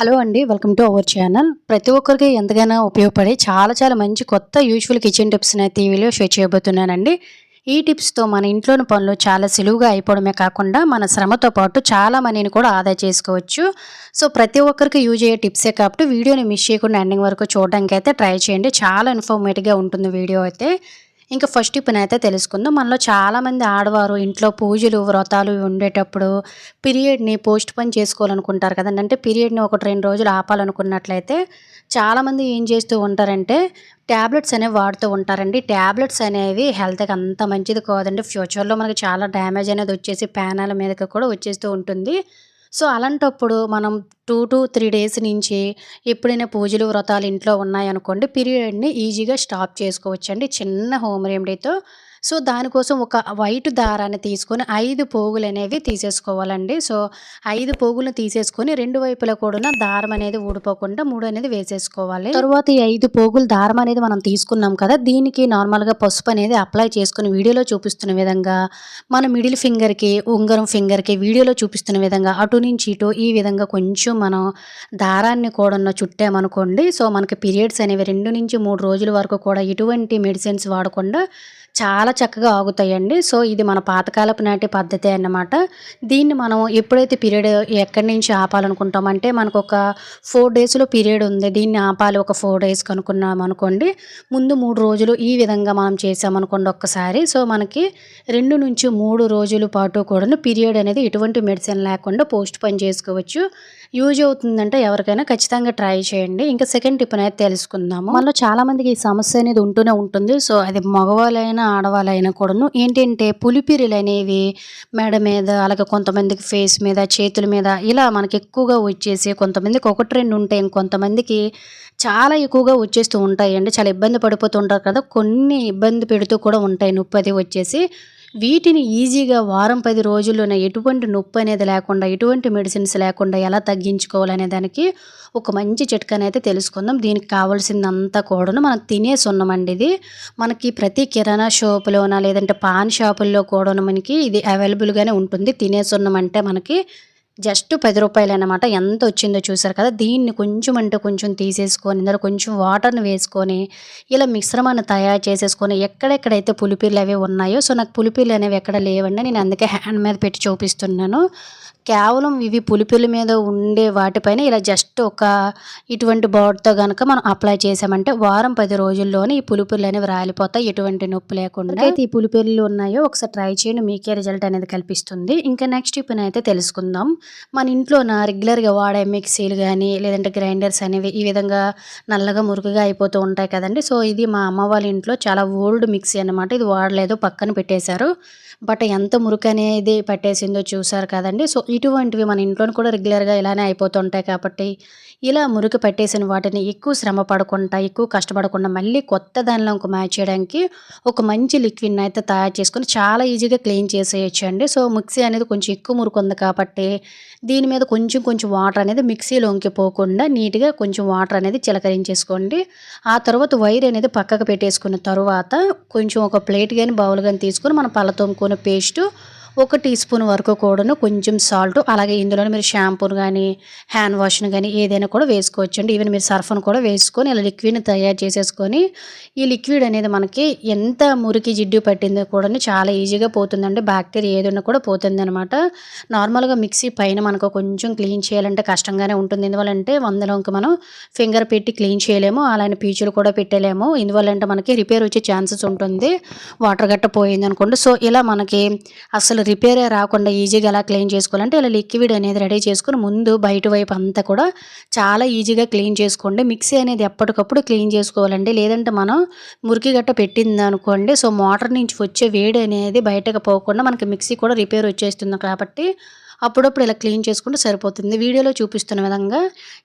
Hello అండి welcome to our channel. ప్రతి ఒక్కరికి ఎంతగానో ఉపయోగపడే చాలా చాలా మంచి కొత్త యూజువల్ కిచెన్ టిప్స్ని అయితే ఈ వీడియో షేర్ చేయబోతున్నానండి. ఈ టిప్స్తో మన ఇంట్లోని పనులు చాలా సులువుగా అయిపోవడమే కాకుండా మన శ్రమతో పాటు చాలా మనీని కూడా ఆదా చేసుకోవచ్చు. సో ప్రతి ఒక్కరికి యూజ్ అయ్యే టిప్సే కాబట్టి వీడియోని మిస్ చేయకుండా ఎండింగ్ వరకు చూడడానికి అయితే ట్రై చేయండి. చాలా ఇన్ఫర్మేటివ్గా ఉంటుంది వీడియో అయితే. ఇంకా ఫస్ట్ అయితే తెలుసుకుందాం. మనలో చాలామంది ఆడవారు ఇంట్లో పూజలు వ్రతాలు ఉండేటప్పుడు పీరియడ్ని పోస్ట్ పోన్ చేసుకోవాలనుకుంటారు కదండి. అంటే పీరియడ్ని ఒకటి రెండు రోజులు ఆపాలనుకున్నట్లయితే చాలామంది ఏం చేస్తూ ఉంటారంటే ట్యాబ్లెట్స్ అనేవి వాడుతూ ఉంటారండి. ట్యాబ్లెట్స్ అనేవి హెల్త్కి అంత మంచిది కాదండి. ఫ్యూచర్లో మనకి చాలా డ్యామేజ్ అనేది వచ్చేసి ప్యానాల మీదకి కూడా వచ్చేస్తూ ఉంటుంది. సో అలాంటప్పుడు మనం టూ టు త్రీ డేస్ నుంచి ఎప్పుడైనా పూజలు వ్రతాలు ఇంట్లో ఉన్నాయనుకోండి పీరియడ్ని ఈజీగా స్టాప్ చేసుకోవచ్చండి. చిన్న హోమ్ రెమెడీతో సో దానికోసం ఒక వైట్ దారాన్ని తీసుకొని ఐదు పోగులు అనేవి తీసేసుకోవాలండి. సో ఐదు పోగులను తీసేసుకొని రెండు వైపులా కూడా దారం అనేది ఊడిపోకుండా మూడు అనేది వేసేసుకోవాలి. తర్వాత ఈ ఐదు పోగులు దారం అనేది మనం తీసుకున్నాం కదా దీనికి నార్మల్గా పసుపు అనేది అప్లై చేసుకుని వీడియోలో చూపిస్తున్న విధంగా మన మిడిల్ ఫింగర్కి ఉంగరం ఫింగర్కి వీడియోలో చూపిస్తున్న విధంగా అటు నుంచి ఇటు ఈ విధంగా కొంచెం మనం దారాన్ని కూడా చుట్టామనుకోండి సో మనకి పీరియడ్స్ అనేవి రెండు నుంచి మూడు రోజుల వరకు కూడా ఎటువంటి మెడిసిన్స్ వాడకుండా చాలా చాలా చక్కగా ఆగుతాయండి. సో ఇది మన పాతకాలపు నాటి పద్ధతి అన్నమాట. దీన్ని మనం ఎప్పుడైతే పీరియడ్ ఎక్కడి నుంచి ఆపాలనుకుంటామంటే మనకు ఒక ఫోర్ డేస్లో పీరియడ్ ఉంది. దీన్ని ఆపాలి ఒక ఫోర్ డేస్ కనుక్కున్నాం అనుకోండి. ముందు మూడు రోజులు ఈ విధంగా మనం చేసామనుకోండి ఒక్కసారి. సో మనకి రెండు నుంచి మూడు రోజుల పాటు కూడా పీరియడ్ అనేది ఎటువంటి మెడిసిన్ లేకుండా పోస్ట్ పని చేసుకోవచ్చు. యూజ్ అవుతుందంటే ఎవరికైనా ఖచ్చితంగా ట్రై చేయండి. ఇంకా సెకండ్ టిప్ అనేది తెలుసుకుందాము. మనలో చాలామందికి ఈ సమస్య అనేది ఉంటూనే ఉంటుంది. సో అది మగవాళ్ళైనా ఆడవాళ్ళైనా కూడాను. ఏంటంటే పులిపిరిలు అనేవి మెడ మీద అలాగే కొంతమందికి ఫేస్ మీద చేతుల మీద ఇలా మనకి ఎక్కువగా వచ్చేసి కొంతమందికి ఒకటి రెండు ఉంటాయి. ఇంకొంతమందికి చాలా ఎక్కువగా వచ్చేస్తూ ఉంటాయండి. చాలా ఇబ్బంది పడిపోతుంటారు కదా. కొన్ని ఇబ్బంది పెడుతూ కూడా ఉంటాయి. నొప్పి అది వచ్చేసి వీటిని ఈజీగా వారం పది రోజుల్లోనే ఎటువంటి నొప్పి అనేది లేకుండా ఎటువంటి మెడిసిన్స్ లేకుండా ఎలా తగ్గించుకోవాలనే దానికి ఒక మంచి చిట్కాని అయితే తెలుసుకుందాం. దీనికి కావాల్సిందంతా కూడాను మనం తినే సున్నమండి ఇది. మనకి ప్రతి కిరాణా షాపులోన లేదంటే పాన్ షాపుల్లో కూడా మనకి ఇది అవైలబుల్గానే ఉంటుంది. తినే సున్నం అంటే మనకి జస్ట్ పది రూపాయలు అనమాట ఎంత వచ్చిందో చూసారు కదా? దీన్ని కొంచెం అంటే కొంచెం తీసేసుకొని ఇందులో కొంచెం వాటర్ని వేసుకొని ఇలా మిశ్రమాన్ని తయారు చేసేసుకొని ఎక్కడెక్కడైతే పులిపీర్లు అవి ఉన్నాయో సో నాకు పులిపీర్లు అనేవి ఎక్కడ లేవండి. నేను అందుకే హ్యాండ్ మీద పెట్టి చూపిస్తున్నాను. కేవలం ఇవి పులిపిల్ల మీద ఉండే వాటిపైన ఇలా జస్ట్ ఒక ఇటువంటి బోర్డ్తో కనుక మనం అప్లై చేసామంటే వారం పది రోజుల్లోనే ఈ పులిపిల్లు అనేవి రాలిపోతాయి. ఎటువంటి నొప్పి లేకుండా. అయితే ఈ పులిపిల్లు ఉన్నాయో ఒకసారి ట్రై చేయండి మీకే రిజల్ట్ అనేది కల్పిస్తుంది. ఇంకా నెక్స్ట్ ఇప్పుడు అయితే తెలుసుకుందాం. మన ఇంట్లోన రెగ్యులర్గా వాడే మిక్సీలు కానీ లేదంటే గ్రైండర్స్ అనేవి ఈ విధంగా నల్లగా మురుగుగా అయిపోతూ ఉంటాయి కదండి. సో ఇది మా అమ్మ వాళ్ళ ఇంట్లో చాలా ఓల్డ్ మిక్సీ అనమాట ఇది వాడలేదు పక్కన పెట్టేశారు. బట్ ఎంత మురుకు అనేది పట్టేసిందో చూసారు కదండి. సో ఇటువంటివి మన ఇంట్లోని కూడా రెగ్యులర్గా ఇలానే అయిపోతుంటాయి కాబట్టి ఇలా మురికి పట్టేసిన వాటిని ఎక్కువ శ్రమ పడకుండా ఎక్కువ కష్టపడకుండా మళ్ళీ కొత్త దానిలో ఒక మ్యాచ్ చేయడానికి ఒక మంచి లిక్విడ్ని అయితే తయారు చేసుకొని చాలా ఈజీగా క్లీన్ చేసేయచ్చు అండి సో మిక్సీ అనేది కొంచెం ఎక్కువ మురుకు ఉంది కాబట్టి దీని మీద కొంచెం కొంచెం వాటర్ అనేది మిక్సీలో పోకుండా నీట్గా కొంచెం వాటర్ అనేది చిలకరించేసుకోండి. ఆ తర్వాత వైర్ అనేది పక్కకు పెట్టేసుకున్న తర్వాత కొంచెం ఒక ప్లేట్ కానీ బౌల్ కానీ తీసుకొని మనం పళ్ళ తోముకున్న పేస్టు ఒక టీ స్పూన్ వరకు కూడాను కొంచెం సాల్ట్ అలాగే ఇందులో మీరు షాంపూను కానీ హ్యాండ్ వాష్ని కానీ ఏదైనా కూడా వేసుకోవచ్చు అండి ఈవెన్ మీరు సర్ఫ్ను కూడా వేసుకొని ఇలా లిక్విడ్ని తయారు చేసేసుకొని ఈ లిక్విడ్ అనేది మనకి ఎంత మురికి జిడ్డు పట్టిందో కూడా చాలా ఈజీగా పోతుందండి. బ్యాక్టీరియా ఏదైనా కూడా పోతుంది అనమాట నార్మల్గా మిక్సీ పైన మనకు కొంచెం క్లీన్ చేయాలంటే కష్టంగానే ఉంటుంది. ఎందువల్లంటే వందలోకి మనం ఫింగర్ పెట్టి క్లీన్ చేయలేము. అలానే పీచులు కూడా పెట్టలేము. ఎందువల్లంటే మనకి రిపేర్ వచ్చే ఛాన్సెస్ ఉంటుంది. వాటర్ గట్ట పోయింది అనుకోండి సో ఇలా మనకి అసలు రిపేరే రాకుండా ఈజీగా ఎలా క్లీన్ చేసుకోవాలంటే ఇలా లిక్విడ్ అనేది రెడీ చేసుకుని ముందు బయట వైపు అంతా కూడా చాలా ఈజీగా క్లీన్ చేసుకోండి. మిక్సీ అనేది ఎప్పటికప్పుడు క్లీన్ చేసుకోవాలండి. లేదంటే మనం మురికి గట్ట పెట్టింది అనుకోండి. సో మోటార్ నుంచి వచ్చే వేడి అనేది బయటకు పోకుండా మనకి మిక్సీ కూడా రిపేర్ వచ్చేస్తుంది కాబట్టి అప్పుడప్పుడు ఇలా క్లీన్ చేసుకుంటే సరిపోతుంది. వీడియోలో చూపిస్తున్న విధంగా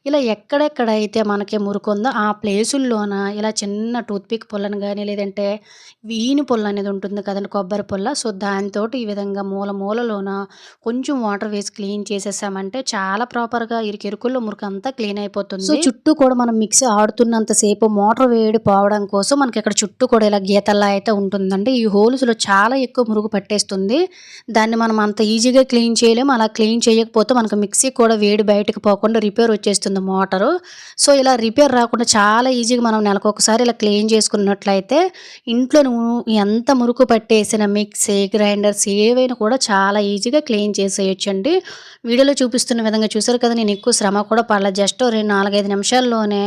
ఇలా ఎక్కడెక్కడైతే మనకి మురుకుందో ఆ ప్లేసుల్లోన ఇలా చిన్న టూత్పిక్ పుల్లను కానీ లేదంటే వీని పుల్ల అనేది ఉంటుంది కదండి కొబ్బరి పుల్ల. సో దాంతో ఈ విధంగా మూల మూలలోన కొంచెం వాటర్ వేసి క్లీన్ చేసేసామంటే చాలా ప్రాపర్గా ఇరుకెరుకుల్లో మురికి అంతా క్లీన్ అయిపోతుంది. సో చుట్టూ కూడా మనం మిక్సీ ఆడుతున్నంతసేపు మోటార్ వేడి పోవడం కోసం మనకి ఇక్కడ చుట్టూ కూడా ఇలా గీతల్లా అయితే ఉంటుందండి. ఈ హోల్స్లో చాలా ఎక్కువ మురుగు పట్టేస్తుంది. దాన్ని మనం అంత ఈజీగా క్లీన్ చేయలేము. అలా అలా క్లీన్ చేయకపోతే మనకు మిక్సీ కూడా వేడి బయటకు పోకుండా రిపేర్ వచ్చేస్తుంది మోటారు. సో ఇలా రిపేర్ రాకుండా చాలా ఈజీగా మనం నెలకు ఒకసారి ఇలా క్లీన్ చేసుకున్నట్లయితే ఇంట్లో నువ్వు ఎంత మురుకు పట్టేసిన మిక్సీ గ్రైండర్స్ ఏవైనా కూడా చాలా ఈజీగా క్లీన్ చేసేయొచ్చండి. వీడియోలో చూపిస్తున్న విధంగా చూసారు కదా నేను ఎక్కువ శ్రమ కూడా పడలేదు జస్ట్ రెండు నాలుగైదు నిమిషాల్లోనే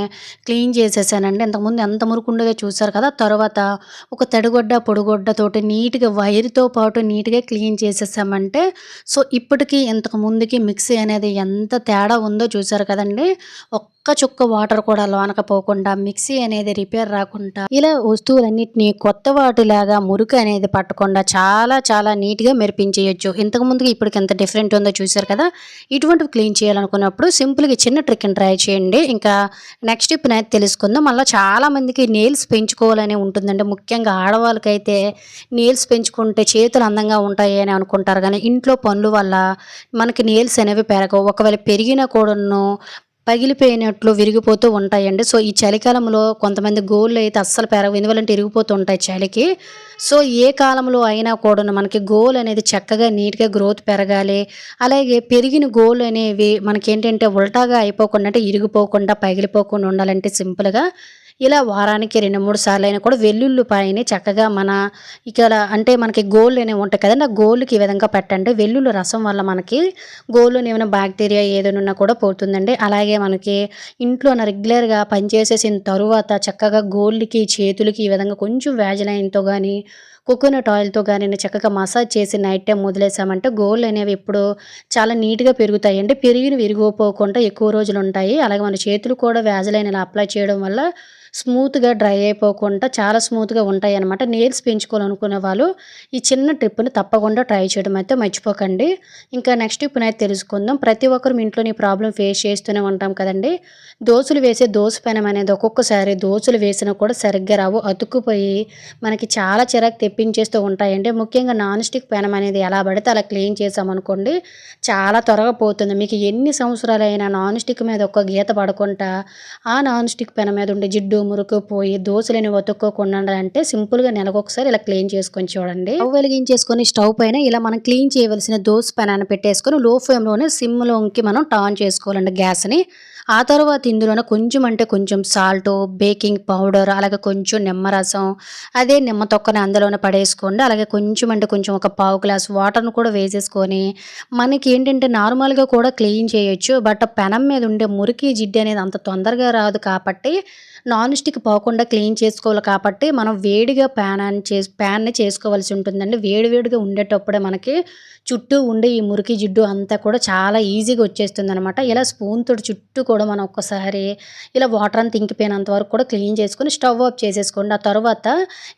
క్లీన్ చేసేసానండి. ఇంతకుముందు ఎంత మురుకు ఉండేదో చూసారు కదా తర్వాత ఒక తడిగొడ్డ పొడిగొడ్డతోటి నీట్గా వైర్తో పాటు నీట్గా క్లీన్ చేసేసామంటే సో ఇప్పటికీ ఇంతకు ముందుకి మిక్సీ అనేది ఎంత తేడా ఉందో చూసారు కదండి. ఒక్క చుక్క వాటర్ కూడా లోనకపోకుండా మిక్సీ అనేది రిపేర్ రాకుండా ఇలా వస్తువులన్నింటినీ కొత్త వాటిలాగా మురికి అనేది పట్టకుండా చాలా చాలా నీట్గా మెరిపించేయచ్చు. ఇంతకు ముందుకి ఇప్పటికి ఎంత డిఫరెంట్ ఉందో చూసారు కదా? ఇటువంటివి క్లీన్ చేయాలనుకున్నప్పుడు సింపుల్గా చిన్న ట్రిక్ని ట్రై చేయండి. ఇంకా నెక్స్ట్ టిప్ అయితే తెలుసుకుందాం. మళ్ళీ చాలా మందికి పెంచుకోవాలని ఉంటుందండి. ముఖ్యంగా ఆడవాళ్ళకైతే నెయిల్స్ పెంచుకుంటే చేతులు అందంగా ఉంటాయి అని అనుకుంటారు. కానీ ఇంట్లో పనుల వల్ల మనకి నెయిల్స్ అనేవి పెరగవు. ఒకవేళ పెరిగినా కూడాను పగిలిపోయినట్లు విరిగిపోతూ ఉంటాయండి. సో ఈ చలికాలంలో కొంతమంది గోళ్ళు అయితే అస్సలు పెరగవు ఎందువల్లంటే ఇరిగిపోతూ ఉంటాయి చలికి. సో ఏ కాలంలో అయినా కూడా మనకి గోల్ అనేది చక్కగా నీట్గా గ్రోత్ పెరగాలి. అలాగే పెరిగిన గోల్ అనేవి మనకి ఏంటంటే ఉల్టాగా అయిపోకుండా అంటే ఇరిగిపోకుండా పగిలిపోకుండా ఉండాలంటే సింపుల్గా ఇలా వారానికి రెండు మూడు సార్లు అయినా కూడా వెల్లుల్లిపాయని చక్కగా మన ఇక్కడ అంటే మనకి గోళ్ళు అనేవి ఉంటాయి కదండి ఆ గోళ్ళకి ఈ విధంగా పెట్టండి. వెల్లుల్లి రసం వల్ల మనకి గోళ్ళు ఏమైనా బ్యాక్టీరియా ఏదైనా కూడా పోతుందండి. అలాగే మనకి ఇంట్లో రెగ్యులర్గా పనిచేసేసిన తరువాత చక్కగా గోళ్ళకి చేతులకి ఈ విధంగా కొంచెం వ్యాజిలైన్తో కానీ కోకోనట్ ఆయిల్తో కానీ చక్కగా మసాజ్ చేసి నైట్ టైం వదిలేసామంటే గోళ్ళు అనేవి ఇప్పుడు చాలా నీట్గా పెరుగుతాయి. అంటే పెరిగిన విరిగిపోకుండా ఎక్కువ రోజులు ఉంటాయి. అలాగే మన చేతులు కూడా వ్యాజలైన ఇలా అప్లై చేయడం వల్ల స్మూత్గా డ్రై అయిపోకుండా చాలా స్మూత్గా ఉంటాయి అనమాట నెయిల్స్ పెంచుకోవాలనుకునే వాళ్ళు ఈ చిన్న ట్రిప్ని తప్పకుండా ట్రై చేయడం అయితే మర్చిపోకండి. ఇంకా నెక్స్ట్ ఇప్పుడు అయితే తెలుసుకుందాం. ప్రతి ఒక్కరు ఇంట్లోని ప్రాబ్లం ఫేస్ చేస్తూనే ఉంటాం కదండి. దోశలు వేసే దోశ పెనం అనేది ఒక్కొక్కసారి దోశలు వేసినా కూడా సరిగ్గా రావు. అతుక్కుపోయి మనకి చాలా చిరాకు తెప్పించేస్తూ ఉంటాయండి. ముఖ్యంగా నాన్ స్టిక్ పెనం అనేది ఎలా పడితే అలా క్లీన్ చేసామనుకోండి చాలా త్వరగా పోతుంది. మీకు ఎన్ని సంవత్సరాలైనా నాన్ స్టిక్ మీద ఒక్క గీత పడకుండా ఆ నాన్ స్టిక్ పెనం మీద ఉండే జిడ్డు మురుకు పోయి దోశలని ఒతుక్కోకుండా అంటే సింపుల్గా నెలకొకసారి ఇలా క్లీన్ చేసుకొని చూడండి. స్టవ్ వెలిగించేసుకొని స్టవ్ పైన ఇలా మనం క్లీన్ చేయవలసిన దోశ పెనాన్ని పెట్టేసుకొని లో ఫ్లేమ్లోనే సిమ్లోకి మనం టాన్ చేసుకోవాలండి గ్యాస్ని. ఆ తర్వాత ఇందులోనే కొంచెం అంటే కొంచెం సాల్ట్ బేకింగ్ పౌడర్ అలాగే కొంచెం నిమ్మరసం అదే నిమ్మ తొక్కని అందులోనే పడేసుకోండి. అలాగే కొంచెం అంటే కొంచెం ఒక పావు గ్లాస్ వాటర్ను కూడా వేసేసుకొని మనకి ఏంటంటే నార్మల్గా కూడా క్లీన్ చేయొచ్చు. బట్ పెనం మీద ఉండే మురికి జిడ్డు అనేది అంత తొందరగా రాదు కాబట్టి నాన్ స్టిక్ పోకుండా క్లీన్ చేసుకోవాలి కాబట్టి మనం వేడిగా ప్యాన్ అని చేసి ప్యాన్ని చేసుకోవాల్సి ఉంటుందండి. వేడివేడిగా ఉండేటప్పుడే మనకి చుట్టూ ఉండే ఈ మురికి జిడ్డు అంతా కూడా చాలా ఈజీగా వచ్చేస్తుంది అనమాట ఇలా స్పూన్ తోటి చుట్టూ కూడా మనం ఒక్కసారి ఇలా వాటర్ అంతా ఇంకిపోయినంత వరకు కూడా క్లీన్ చేసుకొని స్టవ్ ఆఫ్ చేసేసుకోండి. ఆ తర్వాత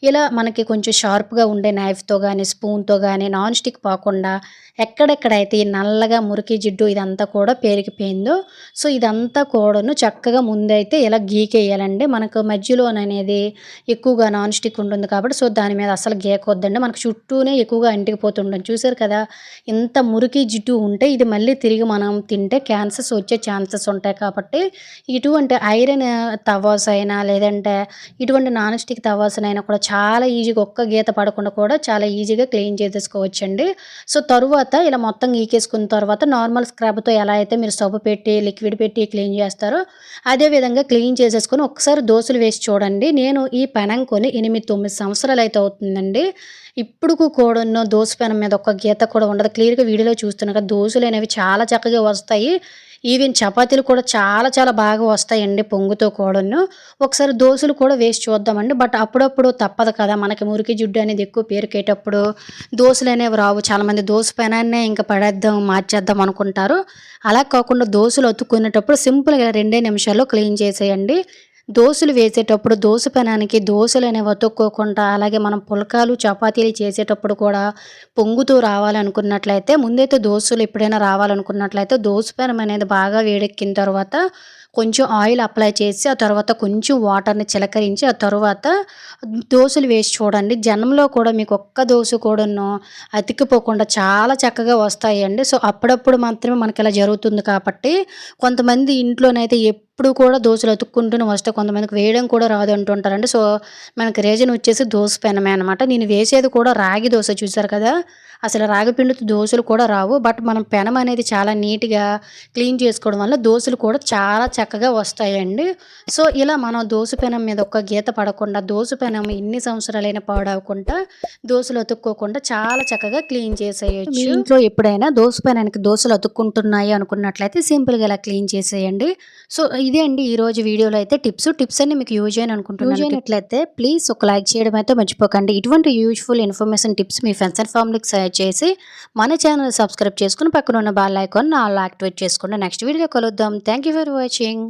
ఇలా మనకి కొంచెం షార్ప్గా ఉండే నైఫ్తో కానీ స్పూన్తో కానీ నాన్ స్టిక్ పోకుండా ఎక్కడెక్కడైతే ఈ నల్లగా మురికి జిడ్డు ఇదంతా కూడా పేరికిపోయిందో సో ఇదంతా కూడాను చక్కగా ముందైతే ఇలా గీకేయాలండి. మనకు మధ్యలోననేది ఎక్కువగా నాన్ స్టిక్ ఉంటుంది కాబట్టి సో దాని మీద అసలు గీకొద్దండి మనకు చుట్టూనే ఎక్కువగా అంటికిపోతుంటాం చూసారు కదా ఇంత మురికి జిడ్డు ఉంటే ఇది మళ్ళీ తిరిగి మనం తింటే క్యాన్సర్స్ వచ్చే ఛాన్సెస్ ఉంటాయి కాబట్టి ఇటువంటి ఐరన్ తవాస్ అయినా లేదంటే ఇటువంటి నాన్ స్టిక్ తవాసనైనా అయినా కూడా చాలా ఈజీగా ఒక్క గీత పడకుండా కూడా చాలా ఈజీగా క్లీన్ చేసేసుకోవచ్చండి. సో తరువాత ఇలా మొత్తం గీకేసుకున్న తర్వాత నార్మల్ స్క్రబ్తో ఎలా అయితే మీరు సబ్బు పెట్టి లిక్విడ్ పెట్టి క్లీన్ చేస్తారో అదే విధంగా క్లీన్ చేసేసుకొని ఒకసారి దోశలు వేసి చూడండి. నేను ఈ పెనం కొని ఎనిమిది తొమ్మిది సంవత్సరాలు అయితే అవుతుందండి. ఇప్పుడు కూడా దోశ పెనం మీద ఒక గీత కూడా ఉండదు. క్లియర్గా వీడియోలో చూస్తున్నాక దోశలు అనేవి చాలా చక్కగా వస్తాయి. ఈవెన్ చపాతీలు కూడా చాలా చాలా బాగా వస్తాయండి పొంగుతో కూడాను. ఒకసారి దోశలు కూడా వేసి చూద్దామండి. బట్ అప్పుడప్పుడు తప్పదు కదా మనకి మురికి జిడ్డు అనేది ఎక్కువ పేరుకేటప్పుడు దోశలు అనేవి రావు. చాలామంది దోశ పెనాన్నే ఇంకా పడేద్దాం మార్చేద్దాం అనుకుంటారు. అలా కాకుండా దోశలు అతుక్కునేటప్పుడు సింపుల్గా రెండే నిమిషాల్లో క్లీన్ చేసేయండి. దోశలు వేసేటప్పుడు దోశ పెనానికి దోశలు అనేవి వతుక్కోకుండా అలాగే మనం పుల్కాలు చపాతీలు చేసేటప్పుడు కూడా పొంగుతూ రావాలనుకున్నట్లయితే ముందైతే దోశలు ఎప్పుడైనా రావాలనుకున్నట్లయితే దోశ పెనం అనేది బాగా వేడెక్కిన తర్వాత కొంచెం ఆయిల్ అప్లై చేసి ఆ తర్వాత కొంచెం వాటర్ని చిలకరించి ఆ తర్వాత దోశలు వేసి చూడండి. జనంలో కూడా మీకు ఒక్క దోశ కూడాను అతికిపోకుండా చాలా చక్కగా వస్తాయండి. సో అప్పుడప్పుడు మాత్రమే మనకి ఇలా జరుగుతుంది కాబట్టి కొంతమంది ఇంట్లోనైతే ఎప్పుడు కూడా దోశలు అతుక్కుంటూనే వస్తే కొంతమందికి వేయడం కూడా రాదు అంటుంటారండి. సో మనకి రీజన్ వచ్చేసి దోశ పెనమే అనమాట నేను వేసేది కూడా రాగి దోశ చూసారు కదా? అసలు రాగిపిండితో దోశలు కూడా రావు. బట్ మనం పెనం అనేది చాలా నీట్గా క్లీన్ చేసుకోవడం వల్ల దోశలు కూడా చాలా చక్కగా వస్తాయండి. సో ఇలా మనం దోశ పెనం మీద ఒక్క గీత పడకుండా దోశ పెనం ఎన్ని సంవత్సరాలైనా పాడవకుండా దోశలు అతుక్కోకుండా చాలా చక్కగా క్లీన్ చేసేయచ్చు. ఇంట్లో ఎప్పుడైనా దోశ పెనానికి దోశలు అతుక్కుంటున్నాయి అనుకున్నట్లయితే సింపుల్గా ఇలా క్లీన్ చేసేయండి. సో ఇదే అండి ఈ రోజు వీడియోలో అయితే టిప్స్. టిప్స్ అన్ని మీకు యూజ్ అయిన అనుకుంటున్నాను. యూజ్ అయినట్లయితే ప్లీజ్ ఒక లైక్ చేయడం అయితే మర్చిపోకండి. ఇటువంటి యూజ్ఫుల్ ఇన్ఫర్మేషన్ టిప్స్ మీ ఫ్రెండ్స్ అండ్ ఫ్యామిలీకి చేసి మన ఛానల్ సబ్స్క్రైబ్ చేసుకుని పక్కన ఉన్న బాల్ ఐకాన్ ఆల్ యాక్టివేట్ చేసుకుని నెక్స్ట్ వీడియో కలుద్దాం. Thank you for watching